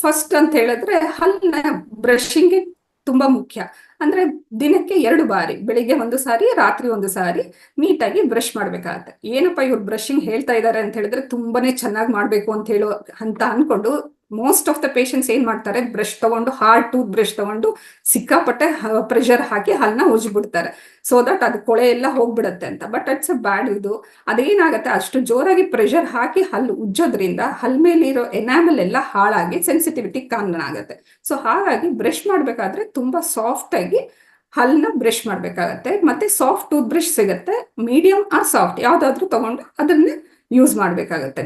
First ಅಂತ ಹೇಳಿದ್ರೆ ಹಲ್ನ brushing ತುಂಬಾ ಮುಖ್ಯ. ಅಂದ್ರೆ ದಿನಕ್ಕೆ ಎರಡು ಬಾರಿ, ಬೆಳಿಗ್ಗೆ ಒಂದು ಸಾರಿ, ರಾತ್ರಿ ಒಂದು ಸಾರಿ ನೀಟಾಗಿ ಬ್ರಷ್ ಮಾಡ್ಬೇಕಾಗತ್ತೆ. ಏನಪ್ಪ ಇವ್ರು ಬ್ರಷಿಂಗ್ ಹೇಳ್ತಾ ಇದ್ದಾರೆ ಅಂತ ಹೇಳಿದ್ರೆ ತುಂಬಾನೇ ಚೆನ್ನಾಗಿ ಮಾಡ್ಬೇಕು ಅಂತ ಹೇಳೋ ಅಂತ ಅನ್ಕೊಂಡು ಮೋಸ್ಟ್ ಆಫ್ ದ ಪೇಷಂಟ್ಸ್ ಏನ್ ಮಾಡ್ತಾರೆ ಬ್ರಷ್ ತಗೊಂಡು ಹಾರ್ಡ್ ಟೂತ್ ಬ್ರಷ್ ತಗೊಂಡು ಸಿಕ್ಕಾಪಟ್ಟೆ ಪ್ರೆಷರ್ ಹಾಕಿ ಹಲ್ಲನ್ನ ಉಜ್ಬಿಡ್ತಾರೆ. ಸೊ ದಟ್ ಅದು ಕೊಳೆ ಎಲ್ಲ ಹೋಗ್ಬಿಡತ್ತೆ ಅಂತ. ಬಟ್ ಇಟ್ಸ್ ಅ ಬ್ಯಾಡ್ ಇದು. ಅದೇನಾಗತ್ತೆ, ಅಷ್ಟು ಜೋರಾಗಿ ಪ್ರೆಷರ್ ಹಾಕಿ ಹಲ್ಲು ಉಜ್ಜೋದ್ರಿಂದ ಹಲ್ ಮೇಲಿರೋ ಎನಾಮಲ್ ಎಲ್ಲ ಹಾಳಾಗಿ ಸೆನ್ಸಿಟಿವಿಟಿ ಕಾರಣ ಆಗುತ್ತೆ. ಸೊ ಹಾಗಾಗಿ ಬ್ರಷ್ ಮಾಡ್ಬೇಕಾದ್ರೆ ತುಂಬಾ ಸಾಫ್ಟ್ ಆಗಿ ಹಲ್ಲನ್ನ ಬ್ರಷ್ ಮಾಡ್ಬೇಕಾಗತ್ತೆ. ಮತ್ತೆ ಸಾಫ್ಟ್ ಟೂತ್ ಬ್ರಷ್ ಸಿಗತ್ತೆ ಮೀಡಿಯಂ ಆರ್ ಸಾಫ್ಟ್ ಯಾವ್ದಾದ್ರು ತಗೊಂಡು ಅದನ್ನೇ ಯೂಸ್ ಮಾಡ್ಬೇಕಾಗತ್ತೆ.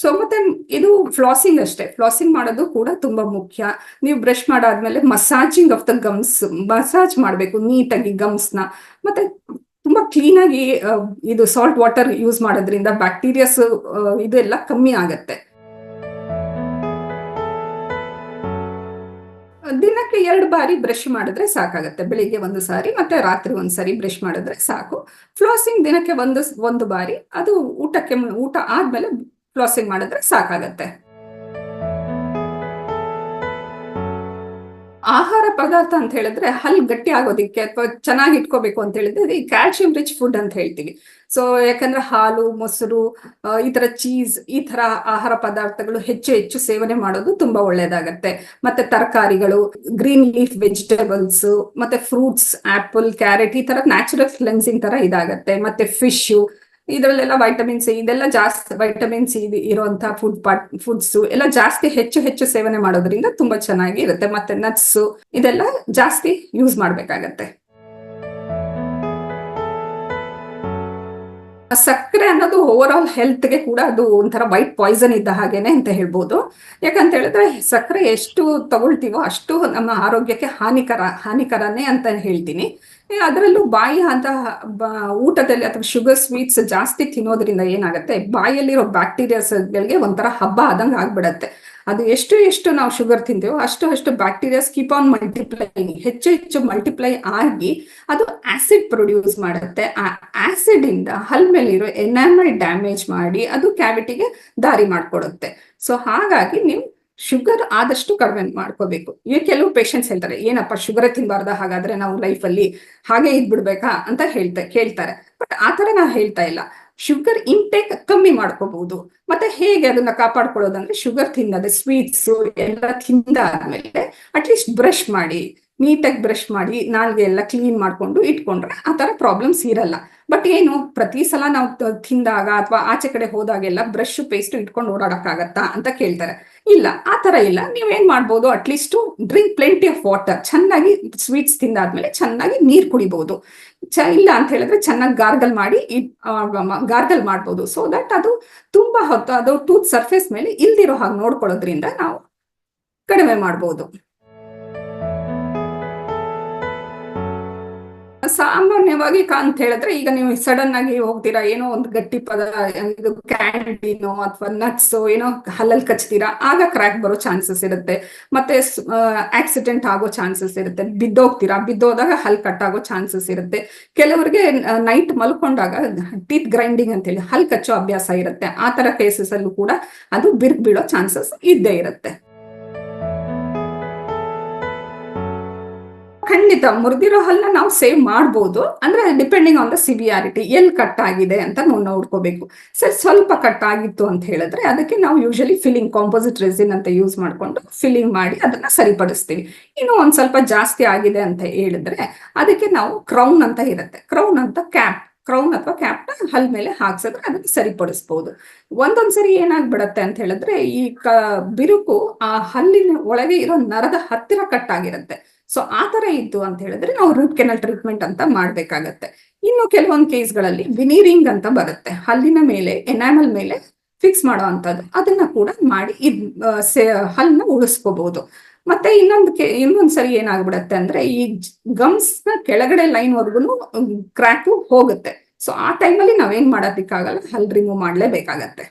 ಸೊ ಮತ್ತೆ ಇದು ಫ್ಲಾಸಿಂಗ್ ಅಷ್ಟೇ. ಫ್ಲಾಸಿಂಗ್ ಮಾಡೋದು ಕೂಡ ತುಂಬಾ ಮುಖ್ಯ. ನೀವು ಬ್ರಷ್ ಮಾಡಾದ್ಮೇಲೆ massaging of the gums massage ಮಾಡಬೇಕು ನೀಟಾಗಿ ಗಮ್ಸ್ನ. ಮತ್ತೆ ತುಂಬಾ ಕ್ಲೀನ್ ಆಗಿ ಇದು ಸಾಲ್ಟ್ ವಾಟರ್ ಯೂಸ್ ಮಾಡೋದ್ರಿಂದ ಬ್ಯಾಕ್ಟೀರಿಯಾಸ್ ಇದೆಲ್ಲ ಕಮ್ಮಿ ಆಗತ್ತೆ. ದಿನಕ್ಕೆ ಎರಡು ಬಾರಿ ಬ್ರಷ್ ಮಾಡಿದ್ರೆ ಸಾಕಾಗತ್ತೆ. ಬೆಳಿಗ್ಗೆ ಒಂದು ಸಾರಿ, ಮತ್ತೆ ರಾತ್ರಿ ಒಂದು ಸಾರಿ ಬ್ರಷ್ ಮಾಡಿದ್ರೆ ಸಾಕು. ಫ್ಲಾಸಿಂಗ್ ದಿನಕ್ಕೆ ಒಂದು ಒಂದು ಬಾರಿ. ಅದು ಊಟಕ್ಕೆ, ಊಟ ಆದ್ಮೇಲೆ ಫ್ಲಾಸಿಂಗ್ ಮಾಡಿದ್ರೆ ಸಾಕಾಗತ್ತೆ. ಆಹಾರ ಪದಾರ್ಥ ಅಂತ ಹೇಳಿದ್ರೆ ಹಲ್ ಗಟ್ಟಿ ಆಗೋದಿಕ್ಕೆ ಅಥವಾ ಚೆನ್ನಾಗಿ ಇಟ್ಕೋಬೇಕು ಅಂತ ಹೇಳಿದ್ರೆ ಈ ಕ್ಯಾಲ್ಸಿಯಂ ರಿಚ್ ಫುಡ್ ಅಂತ ಹೇಳ್ತೀವಿ. ಸೊ ಯಾಕಂದ್ರೆ ಹಾಲು, ಮೊಸರು ಈ ತರ ಚೀಸ್ ಈ ತರ ಆಹಾರ ಪದಾರ್ಥಗಳು ಹೆಚ್ಚು ಹೆಚ್ಚು ಸೇವನೆ ಮಾಡೋದು ತುಂಬಾ ಒಳ್ಳೇದಾಗತ್ತೆ. ಮತ್ತೆ ತರಕಾರಿಗಳು ಗ್ರೀನ್ ಲೀಫ್ ವೆಜಿಟೇಬಲ್ಸ್ ಮತ್ತೆ ಫ್ರೂಟ್ಸ್ ಆಪಲ್ ಕ್ಯಾರೆಟ್ ಈ ತರ ನ್ಯಾಚುರಲ್ ಕ್ಲೆನ್ಸಿಂಗ್ ತರ ಇದಾಗತ್ತೆ. ಮತ್ತೆ ಫಿಶ್ ಇದರಲ್ಲೆಲ್ಲ ವೈಟಮಿನ್ ಸಿ ಇದೆಲ್ಲ ಜಾಸ್ತಿ ವೈಟಮಿನ್ ಸಿ ಇರುವಂತಹ ಫುಡ್ ಪಾರ್ಟ್ ಫುಡ್ಸ್ ಎಲ್ಲ ಜಾಸ್ತಿ ಹೆಚ್ಚು ಹೆಚ್ಚು ಸೇವನೆ ಮಾಡೋದ್ರಿಂದ ತುಂಬಾ ಚೆನ್ನಾಗಿ ಇರುತ್ತೆ. ಮತ್ತೆ ನಟ್ಸ್ ಇದೆಲ್ಲ ಜಾಸ್ತಿ ಯೂಸ್ ಮಾಡ್ಬೇಕಾಗತ್ತೆ. ಸಕ್ಕರೆ ಅನ್ನೋದು ಓವರ್ ಆಲ್ ಹೆಲ್ತ್ಗೆ ಕೂಡ ಅದು ಒಂಥರ ವೈಟ್ ಪಾಯ್ಸನ್ ಇದ್ದ ಹಾಗೇನೆ ಅಂತ ಹೇಳ್ಬೋದು. ಯಾಕಂತ ಹೇಳಿದ್ರೆ ಸಕ್ಕರೆ ಎಷ್ಟು ತಗೊಳ್ತೀವೋ ಅಷ್ಟು ನಮ್ಮ ಆರೋಗ್ಯಕ್ಕೆ ಹಾನಿಕರ, ಹಾನಿಕರನೇ ಅಂತ ಹೇಳ್ತೀನಿ. ಅದರಲ್ಲೂ ಬಾಯಿ ಅಂತ ಊಟದಲ್ಲಿ ಅಥವಾ ಶುಗರ್ ಸ್ವೀಟ್ಸ್ ಜಾಸ್ತಿ ತಿನ್ನೋದ್ರಿಂದ ಏನಾಗುತ್ತೆ ಬಾಯಲ್ಲಿರೋ ಬ್ಯಾಕ್ಟೀರಿಯಾಸ್ಗಳಿಗೆ ಒಂಥರ ಹಬ್ಬ ಆದಂಗೆ ಆಗ್ಬಿಡತ್ತೆ. ಅದು ಎಷ್ಟು ಎಷ್ಟು ನಾವು ಶುಗರ್ ತಿಂತೇವೋ ಅಷ್ಟು ಅಷ್ಟು ಬ್ಯಾಕ್ಟೀರಿಯಾಸ್ ಕೀಪ್ ಆನ್ ಮಲ್ಟಿಪ್ಲೈ ಹೆಚ್ಚು ಹೆಚ್ಚು ಮಲ್ಟಿಪ್ಲೈ ಆಗಿ ಅದು ಆಸಿಡ್ ಪ್ರೊಡ್ಯೂಸ್ ಮಾಡುತ್ತೆ. ಆ ಆಸಿಡ್ ಇಂದ ಹಲ್ ಮೇಲಿರೋ ಎನಾಮಲ್ ಡ್ಯಾಮೇಜ್ ಮಾಡಿ ಅದು ಕ್ಯಾವಿಟಿಗೆ ದಾರಿ ಮಾಡ್ಕೊಡುತ್ತೆ. ಸೊ ಹಾಗಾಗಿ ನೀವು ಶುಗರ್ ಆದಷ್ಟು ಕಡಿಮೆ ಮಾಡ್ಕೋಬೇಕು. ಈಗ ಕೆಲವು ಪೇಷಂಟ್ಸ್ ಹೇಳ್ತಾರೆ, ಏನಪ್ಪ ಶುಗರ್ ತಿನ್ಬಾರ್ದ? ಹಾಗಾದ್ರೆ ನಾವು ಲೈಫಲ್ಲಿ ಹಾಗೆ ಇದ್ಬಿಡ್ಬೇಕಾ? ಅಂತ ಹೇಳ್ತಾ ಕೇಳ್ತಾರೆ. ಬಟ್ ಆ ಆತರ ನಾವು ಹೇಳ್ತಾ ಇಲ್ಲ. ಶುಗರ್ ಇಂಟೇಕ್ ಕಮ್ಮಿ ಮಾಡ್ಕೋಬಹುದು. ಮತ್ತೆ ಹೇಗೆ ಅದನ್ನ ಕಾಪಾಡ್ಕೊಳ್ಳೋದಂದ್ರೆ ಶುಗರ್ ತಿನ್ನದೆ ಸ್ವೀಟ್ಸ್ ಎಲ್ಲ ತಿಂದಾದ್ಮೇಲೆ ಅಟ್ಲೀಸ್ಟ್ ಬ್ರಷ್ ಮಾಡಿ. ನೀಟಾಗಿ ಬ್ರಷ್ ಮಾಡಿ ನಾಲ್ಗೆ ಎಲ್ಲ ಕ್ಲೀನ್ ಮಾಡ್ಕೊಂಡು ಇಟ್ಕೊಂಡ್ರೆ ಆ ಥರ ಪ್ರಾಬ್ಲಮ್ಸ್ ಇರಲ್ಲ. ಬಟ್ ಏನು, ಪ್ರತಿ ಸಲ ನಾವು ತಿಂದಾಗ ಅಥವಾ ಆಚೆ ಕಡೆ ಹೋದಾಗೆಲ್ಲ ಬ್ರಷ್, ಪೇಸ್ಟ್ ಇಟ್ಕೊಂಡು ಓಡಾಡೋಕ್ಕಾಗತ್ತಾ ಅಂತ ಕೇಳ್ತಾರೆ. ಇಲ್ಲ, ಆ ಥರ ಇಲ್ಲ. ನೀವೇನು ಮಾಡ್ಬೋದು? At least drink plenty of water ಚೆನ್ನಾಗಿ ಸ್ವೀಟ್ಸ್ ತಿಂದಾದ್ಮೇಲೆ ಚೆನ್ನಾಗಿ ನೀರು ಕುಡಿಬಹುದು ಚ, ಇಲ್ಲ ಅಂತ ಹೇಳಿದ್ರೆ ಚೆನ್ನಾಗಿ ಗಾರ್ಗಲ್ ಮಾಡಿ ಗಾರ್ಗಲ್ ಮಾಡ್ಬೋದು. ಸೊ ದಟ್ ಅದು ತುಂಬಾ ಹೊತ್ತು, ಅದು ಟೂತ್ ಸರ್ಫೇಸ್ ಮೇಲೆ ಇಲ್ದಿರೋ ಹಾಗೆ ನೋಡ್ಕೊಳ್ಳೋದ್ರಿಂದ ನಾವು ಕಡಿಮೆ ಮಾಡ್ಬೋದು. ಸಾಮಾನ್ಯವಾಗಿ ಅಂತ ಹೇಳಿದ್ರೆ ಈಗ ನೀವು ಸಡನ್ ಆಗಿ ಹೋಗ್ತೀರಾ, ಏನೋ ಒಂದು ಗಟ್ಟಿ ಪದ, ಇದು ಕ್ಯಾಂಡಿನೋ ಅಥವಾ ನಟ್ಸ್ ಏನೋ ಹಲ್ಲಲ್ಲಿ ಕಚ್ತೀರಾ, ಆಗ ಕ್ರ್ಯಾಕ್ ಬರೋ ಚಾನ್ಸಸ್ ಇರುತ್ತೆ. ಮತ್ತೆ ಆಕ್ಸಿಡೆಂಟ್ ಆಗೋ ಚಾನ್ಸಸ್ ಇರುತ್ತೆ. ಬಿದ್ದೋಗ್ತೀರಾ, ಬಿದ್ದೋದಾಗ ಹಲ್ ಕಟ್ ಆಗೋ ಚಾನ್ಸಸ್ ಇರುತ್ತೆ. ಕೆಲವರಿಗೆ ನೈಟ್ ಮಲ್ಕೊಂಡಾಗ ಟೀತ್ ಗ್ರೈಂಡಿಂಗ್ ಅಂತ ಹೇಳಿ ಹಲ್ ಕಚ್ಚೋ ಅಭ್ಯಾಸ ಇರುತ್ತೆ. ಆ ತರ ಕೇಸಸ್ ಅಲ್ಲೂ ಕೂಡ ಅದು ಬಿರ್ಕ್ ಬಿಡೋ ಚಾನ್ಸಸ್ ಇದ್ದೇ ಇರುತ್ತೆ. ಖಂಡಿತ ಮುರಿದಿರೋ ಹಲ್ಲನ್ನ ನಾವು ಸೇವ್ ಮಾಡ್ಬೋದು. ಅಂದ್ರೆ ಡಿಪೆಂಡಿಂಗ್ ಆನ್ ದ ಸಿವಿಯಾರಿಟಿ ಎಲ್ಲಿ ಕಟ್ ಆಗಿದೆ ಅಂತ ನಾವು ನೋಡ್ಕೋಬೇಕು. ಸರ್, ಸ್ವಲ್ಪ ಕಟ್ ಆಗಿತ್ತು ಅಂತ ಹೇಳಿದ್ರೆ ಅದಕ್ಕೆ ನಾವು ಯೂಶಲಿ ಫಿಲ್ಲಿಂಗ್ ಕಾಂಪೋಸಿಟ್ ರೆಸಿನ್ ಅಂತ ಯೂಸ್ ಮಾಡ್ಕೊಂಡು ಫಿಲ್ಲಿಂಗ್ ಮಾಡಿ ಅದನ್ನ ಸರಿಪಡಿಸ್ತೀವಿ. ಇನ್ನು ಒಂದ್ ಸ್ವಲ್ಪ ಜಾಸ್ತಿ ಆಗಿದೆ ಅಂತ ಹೇಳಿದ್ರೆ ಅದಕ್ಕೆ ನಾವು ಕ್ರೌನ್ ಅಂತ ಇರುತ್ತೆ. ಕ್ರೌನ್ ಅಂತ ಕ್ಯಾಪ್ ಕ್ರೌನ್ ಅಥವಾ ಕ್ಯಾಪ್ನ ಹಲ್ ಮೇಲೆ ಹಾಕ್ಸಿದ್ರೆ ಅದಕ್ಕೆ ಸರಿಪಡಿಸ್ಬೋದು. ಒಂದೊಂದ್ಸರಿ ಏನಾಗ್ಬಿಡತ್ತೆ ಅಂತ ಹೇಳಿದ್ರೆ ಈ ಕ, ಬಿರುಕು ಆ ಹಲ್ಲಿನ ಒಳಗೆ ಇರೋ ನರದ ಹತ್ತಿರ ಕಟ್ ಆಗಿರುತ್ತೆ. ಸೊ ಆ ತರ ಇತ್ತು ಅಂತ ಹೇಳಿದ್ರೆ ನಾವು ರೂಟ್ ಕೆನಲ್ ಟ್ರೀಟ್ಮೆಂಟ್ ಅಂತ ಮಾಡ್ಬೇಕಾಗತ್ತೆ. ಇನ್ನು ಕೆಲವೊಂದು ಕೇಸ್ಗಳಲ್ಲಿ ವಿನೀರಿಂಗ್ ಅಂತ ಬರುತ್ತೆ. ಹಲ್ಲಿನ ಮೇಲೆ ಎನಾಮಲ್ ಮೇಲೆ ಫಿಕ್ಸ್ ಮಾಡೋ ಅಂತದ್ದು ಅದನ್ನ ಕೂಡ ಮಾಡಿ ಇದ್ ಹಲ್ಲನ್ನ ಉಳಿಸ್ಕೋಬಹುದು ಮತ್ತೆ ಇನ್ನೊಂದು ಕೆ ಇನ್ನೊಂದ್ಸರಿ ಏನಾಗ್ಬಿಡತ್ತೆ ಅಂದ್ರೆ ಈ ಗಮ್ಸ್ನ ಕೆಳಗಡೆ ಲೈನ್ ವರ್ಗುನು ಕ್ರ್ಯಾಕು ಹೋಗುತ್ತೆ. ಸೊ ಆ ಟೈಮಲ್ಲಿ ನಾವೇನ್ ಮಾಡೋದಕ್ಕಾಗಲ್ಲ ಹಲ್ ರಿಮೂವ್ ಮಾಡ್ಲೇಬೇಕಾಗತ್ತೆ.